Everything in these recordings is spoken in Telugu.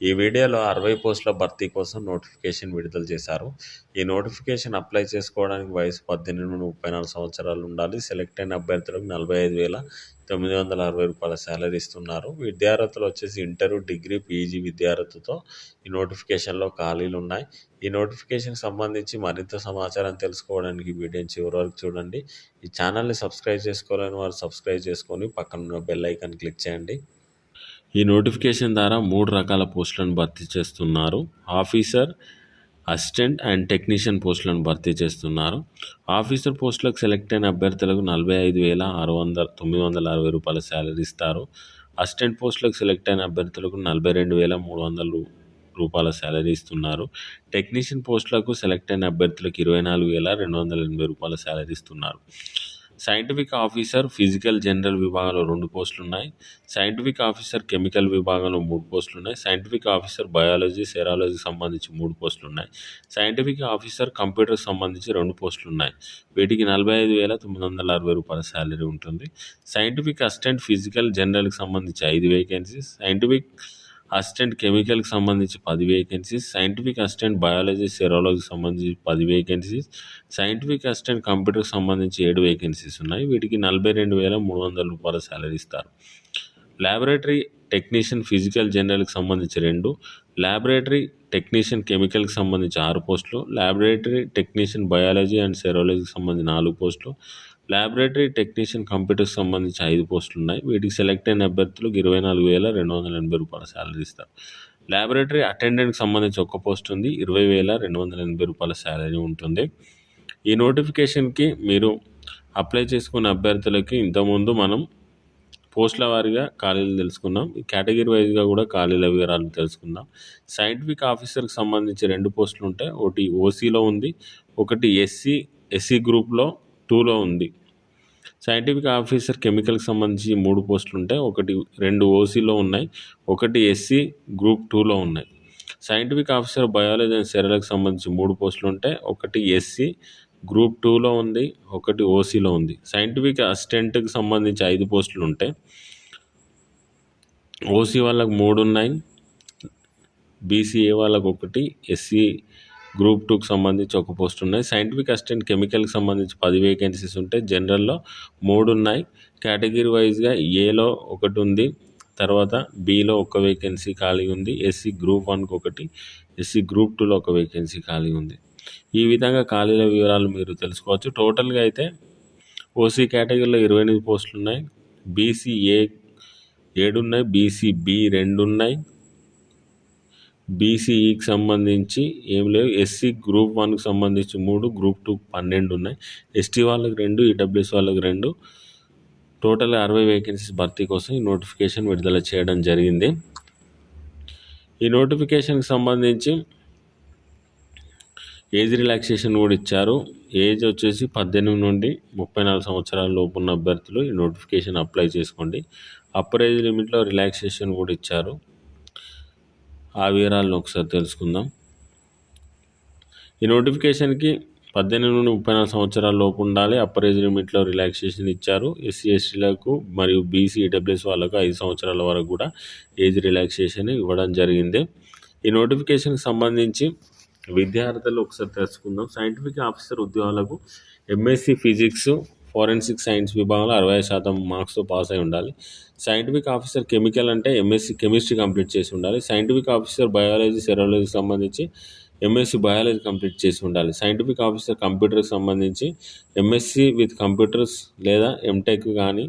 ఈ వీడియోలో అరవై పోస్టుల భర్తీ కోసం నోటిఫికేషన్ విడుదల చేశారు. ఈ నోటిఫికేషన్ అప్లై చేసుకోవడానికి వయసు పద్దెనిమిది నుండి ముప్పై నాలుగు సంవత్సరాలు ఉండాలి. సెలెక్ట్ అయిన అభ్యర్థులకు నలభై ఐదు వేల తొమ్మిది వందల అరవై రూపాయల శాలరీ ఇస్తున్నారు. విద్యార్థులు వచ్చేసి ఇంటర్ డిగ్రీ పీజీ విద్యార్థులతో ఈ నోటిఫికేషన్లో ఖాళీలు ఉన్నాయి. ఈ నోటిఫికేషన్కి సంబంధించి మరింత సమాచారం తెలుసుకోవడానికి వీడియోని చివరి వరకు చూడండి. ఈ ఛానల్ని సబ్స్క్రైబ్ చేసుకోలేని వారు సబ్స్క్రైబ్ చేసుకొని పక్కన ఉన్న బెల్ ఐకాన్ క్లిక్ చేయండి. ఈ నోటిఫికేషన్ ద్వారా మూడు రకాల పోస్టులను భర్తీ చేస్తున్నారు. ఆఫీసర్ అసిస్టెంట్ అండ్ టెక్నీషియన్ పోస్టులను భర్తీ చేస్తున్నారు. ఆఫీసర్ పోస్టులకు సెలెక్ట్ అయిన అభ్యర్థులకు నలభై ఐదు వేల ఆరు వందల తొమ్మిది వందల అరవై రూపాయల శాలరీ ఇస్తారు. అసిస్టెంట్ పోస్టులకు సెలెక్ట్ అయిన అభ్యర్థులకు నలభై రెండు వేల మూడు వందల రూ- రూపాయల శాలరీ ఇస్తున్నారు. టెక్నీషియన్ పోస్టులకు సెలెక్ట్ అయిన అభ్యర్థులకు ఇరవై నాలుగు వేల రెండు వందల ఎనభై రూపాయల శాలరీ ఇస్తున్నారు. సైంటిఫిక్ ఆఫీసర్ ఫిజికల్ జనరల్ విభాగంలో రెండు పోస్టులు ఉన్నాయి సైంటిఫిక్ ఆఫీసర్ కెమికల్ విభాగంలో మూడు పోస్టులు ఉన్నాయి సైంటిఫిక్ ఆఫీసర్ బయాలజీ సెరాలజీకి సంబంధించి మూడు పోస్టులు ఉన్నాయి సైంటిఫిక్ ఆఫీసర్ కంప్యూటర్కి సంబంధించి రెండు పోస్టులు ఉన్నాయి వీటికి నలభై ఐదు వేల తొమ్మిది వందల అరవై రూపాయల శాలరీ ఉంటుంది. సైంటిఫిక్ అసిస్టెంట్ ఫిజికల్ జనరల్కి సంబంధించి ఐదు వేకెన్సీస్ సైంటిఫిక్ అసిస్టెంట్ కెమికల్కి సంబంధించి పది వేకెన్సీస్ సైంటిఫిక్ అసిస్టెంట్ బయాలజీ సెరాలజీకి సంబంధించి పది వేకెన్సీస్ సైంటిఫిక్ అసిస్టెంట్ కంప్యూటర్కి సంబంధించి ఏడు వేకెన్సీస్ ఉన్నాయి. వీటికి నలభై రెండు వేల మూడు వందల రూపాయల శాలరీ ఇస్తారు. ల్యాబొరేటరీ టెక్నీషియన్ ఫిజికల్ జనరల్కి సంబంధించి రెండు ల్యాబొరేటరీ టెక్నీషియన్ కెమికల్కి సంబంధించి ఆరు పోస్టులు ల్యాబొరేటరీ టెక్నీషియన్ బయాలజీ అండ్ సెరాలజీకి సంబంధించి నాలుగు పోస్టులు ల్యాబొరేటరీ టెక్నీషియన్ కంప్యూటర్కి సంబంధించి ఐదు పోస్టులు ఉన్నాయి. వీటికి సెలెక్ట్ అయిన అభ్యర్థులకు ఇరవై నాలుగు వేల రెండు వందల ఎనభై రూపాయల శాలరీ ఇస్తారు. ల్యాబొరేటరీ అటెండెంట్కి సంబంధించి ఒక్క పోస్ట్ ఉంది. ఇరవై వేల రెండు వందల ఎనభై రూపాయల శాలరీ ఉంటుంది. ఈ నోటిఫికేషన్కి మీరు అప్లై చేసుకున్న అభ్యర్థులకి ఇంతకుముందు మనం పోస్టుల వారీగా ఖాళీలు తెలుసుకున్నాం. కేటగిరీ వైజ్గా కూడా ఖాళీల వివరాలు తెలుసుకుందాం. సైంటిఫిక్ ఆఫీసర్కి సంబంధించి రెండు పోస్టులు ఉంటాయి. ఒకటి ఓసీలో ఉంది. ఒకటి ఎస్సీ ఎస్సీ గ్రూప్లో టూలో ఉంది. సైంటిఫిక్ ఆఫీసర్ కెమికల్కి సంబంధించి మూడు పోస్టులు ఉంటాయి. ఒకటి రెండు ఓసీలో ఉన్నాయి. ఒకటి ఎస్సీ గ్రూప్ టూలో ఉన్నాయి. సైంటిఫిక్ ఆఫీసర్ బయాలజీ అండ్ సెరలకు సంబంధించి మూడు పోస్టులు ఉంటాయి. ఒకటి ఎస్సీ గ్రూప్ టూలో ఉంది. ఒకటి ఓసీలో ఉంది. సైంటిఫిక్ అసిస్టెంట్కి సంబంధించి ఐదు పోస్టులు ఉంటాయి. ఓసీ వాళ్ళకు మూడు ఉన్నాయి. బీసీఏ వాళ్ళకు ఒకటి ఎస్సీ గ్రూప్ టూకి సంబంధించి ఒక పోస్ట్ ఉన్నాయి. సైంటిఫిక్ అసిస్టెంట్ కెమికల్కి సంబంధించి పది వేకెన్సీస్ ఉంటాయి. జనరల్లో మూడు ఉన్నాయి. కేటగిరీ వైజ్గా ఏలో ఒకటి ఉంది. తర్వాత బీలో ఒక వేకెన్సీ ఖాళీ ఉంది. ఎస్సీ గ్రూప్ వన్కి ఒకటి. ఎస్సీ గ్రూప్ టూలో ఒక వేకెన్సీ ఖాళీ ఉంది. ఈ విధంగా ఖాళీల వివరాలు మీరు తెలుసుకోవచ్చు. టోటల్గా అయితే ఓసీ కేటగిరీలో ఇరవై ఎనిమిది పోస్టులు ఉన్నాయి. బీసీ ఏ ఏడు ఉన్నాయి. బీసీ బి రెండు ఉన్నాయి. బీసీఈకి సంబంధించి ఏం లేవు. ఎస్సీ గ్రూప్ వన్కి సంబంధించి మూడు గ్రూప్ టూ పన్నెండు ఉన్నాయి. ఎస్టీ వాళ్ళకి రెండు ఈడబ్ల్యూఎస్ వాళ్ళకి రెండు. టోటల్ అరవై వేకెన్సీస్ భర్తీ కోసం ఈ నోటిఫికేషన్ విడుదల చేయడం జరిగింది. ఈ నోటిఫికేషన్కి సంబంధించి ఏజ్ రిలాక్సేషన్ కూడా ఇచ్చారు. ఏజ్ వచ్చేసి పద్దెనిమిది నుండి ముప్పై నాలుగు సంవత్సరాల లోపు ఉన్న అభ్యర్థులు ఈ నోటిఫికేషన్ అప్లై చేసుకోండి. అప్పర్ ఏజ్ లిమిట్లో రిలాక్సేషన్ కూడా ఇచ్చారు. ఆ వివరాలను ఒకసారి తెలుసుకుందాం. ఈ నోటిఫికేషన్కి పద్దెనిమిది నుండి ముప్పై నాలుగు సంవత్సరాల లోపు ఉండాలి. అప్పర్ ఏజ్ లిమిట్లో రిలాక్సేషన్ ఇచ్చారు. ఎస్సీ ఎస్టీలకు మరియు బీసీ ఈడబ్ల్యూఎస్ వాళ్ళకు ఐదు సంవత్సరాల వరకు కూడా ఏజ్ రిలాక్సేషన్ ఇవ్వడం జరిగింది. ఈ నోటిఫికేషన్కి సంబంధించి విద్యార్థులు ఒకసారి తెలుసుకుందాం. సైంటిఫిక్ ఆఫీసర్ ఉద్యోగాలకు ఎంఎస్సి ఫిజిక్స్ ఫోరెన్సిక్ సైన్స్ విభాగంలో అరవై శాతం మార్క్స్తో పాస్ అయి ఉండాలి. సైంటిఫిక్ ఆఫీసర్ కెమికల్ అంటే ఎంఎస్సి కెమిస్ట్రీ కంప్లీట్ చేసి ఉండాలి. సైంటిఫిక్ ఆఫీసర్ బయాలజీ సెరాలజీకి సంబంధించి ఎంఎస్సి బయాలజీ కంప్లీట్ చేసి ఉండాలి. సైంటిఫిక్ ఆఫీసర్ కంప్యూటర్కి సంబంధించి ఎంఎస్సి విత్ కంప్యూటర్స్ లేదా ఎంటెక్ కానీ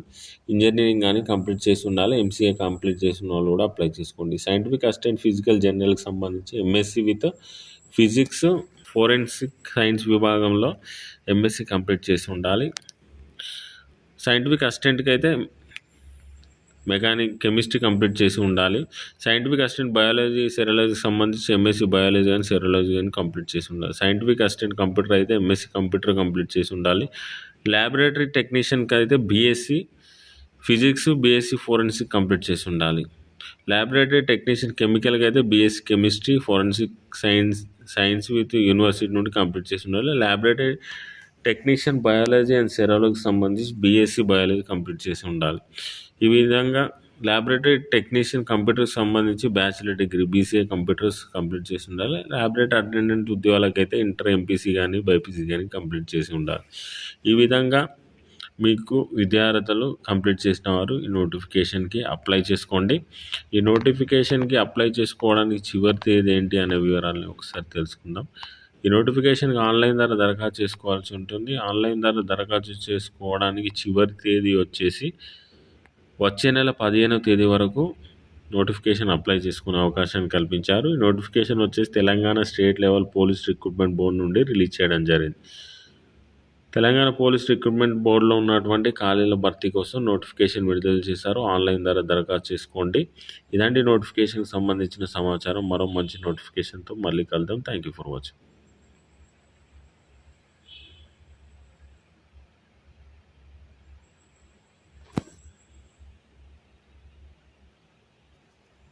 ఇంజనీరింగ్ కానీ కంప్లీట్ చేసి ఉండాలి. ఎంసీఏ కంప్లీట్ చేసిన వాళ్ళు కూడా అప్లై చేసుకోండి. సైంటిఫిక్ అసిస్టెంట్ ఫిజికల్ జర్నల్కి సంబంధించి MSc with physics forensic science విభాగంలో ఎంఎస్సి కంప్లీట్ చేసి ఉండాలి. సైంటిఫిక్ అసిస్టెంట్కి అయితే మెకానిక్ కెమిస్ట్రీ కంప్లీట్ చేసి ఉండాలి. సైంటిఫిక్ అసిస్టెంట్ బయాలజీ సెరాలజీకి సంబంధించి ఎంఎస్సీ బయాలజీ కానీ సెరాలజీ కానీ కంప్లీట్ చేసి ఉండాలి. సైంటిఫిక్ అసిస్టెంట్ కంప్యూటర్ అయితే ఎంఎస్సీ కంప్యూటర్ కంప్లీట్ చేసి ఉండాలి. ల్యాబొరేటరీ టెక్నీషియన్కి అయితే BSc physics BSc forensic complete చేసి ఉండాలి. ల్యాబొరేటరీ టెక్నీషియన్ కెమికల్గా అయితే BSc chemistry forensic science science with university నుండి కంప్లీట్ చేసి ఉండాలి. ల్యాబొరేటరీ టెక్నీషియన్ బయాలజీ అండ్ సెరాలజీకి సంబంధించి బీఎస్సీ బయాలజీ కంప్లీట్ చేసి ఉండాలి. ఈ విధంగా ల్యాబొరేటరీ టెక్నీషియన్ కంప్యూటర్కి సంబంధించి bachelor degree BCA computers complete చేసి ఉండాలి. ల్యాబొరేటరీ అటెండెంట్ ఉద్యోగాలకైతే ఇంటర్ ఎంపీసీ కానీ బైపీసీ కానీ కంప్లీట్ చేసి ఉండాలి. ఈ విధంగా మీకు విద్యార్థులు కంప్లీట్ చేసిన వారు ఈ నోటిఫికేషన్కి అప్లై చేసుకోండి. ఈ నోటిఫికేషన్కి అప్లై చేసుకోవడానికి చివరి తేదీ ఏంటి అనే వివరాలను ఒకసారి తెలుసుకుందాం. ఈ నోటిఫికేషన్కి ఆన్లైన్ ద్వారా దరఖాస్తు చేసుకోవాల్సి ఉంటుంది. ఆన్లైన్ ద్వారా దరఖాస్తు చేసుకోవడానికి చివరి తేదీ వచ్చేసి వచ్చే నెల పదిహేనవ తేదీ వరకు నోటిఫికేషన్ అప్లై చేసుకునే అవకాశాన్ని కల్పించారు. ఈ నోటిఫికేషన్ వచ్చేసి Telangana state level police recruitment board నుండి రిలీజ్ చేయడం జరిగింది. తెలంగాణ పోలీస్ రిక్రూట్మెంట్ బోర్డులో ఉన్నటువంటి ఖాళీల భర్తీ కోసం నోటిఫికేషన్ విడుదల చేశారు. ఆన్లైన్ ద్వారా దరఖాస్తు చేసుకోండి. ఇలాంటి నోటిఫికేషన్కి సంబంధించిన సమాచారం మరో మంచి నోటిఫికేషన్తో మళ్ళీ కలుద్దాం. Thank you for watching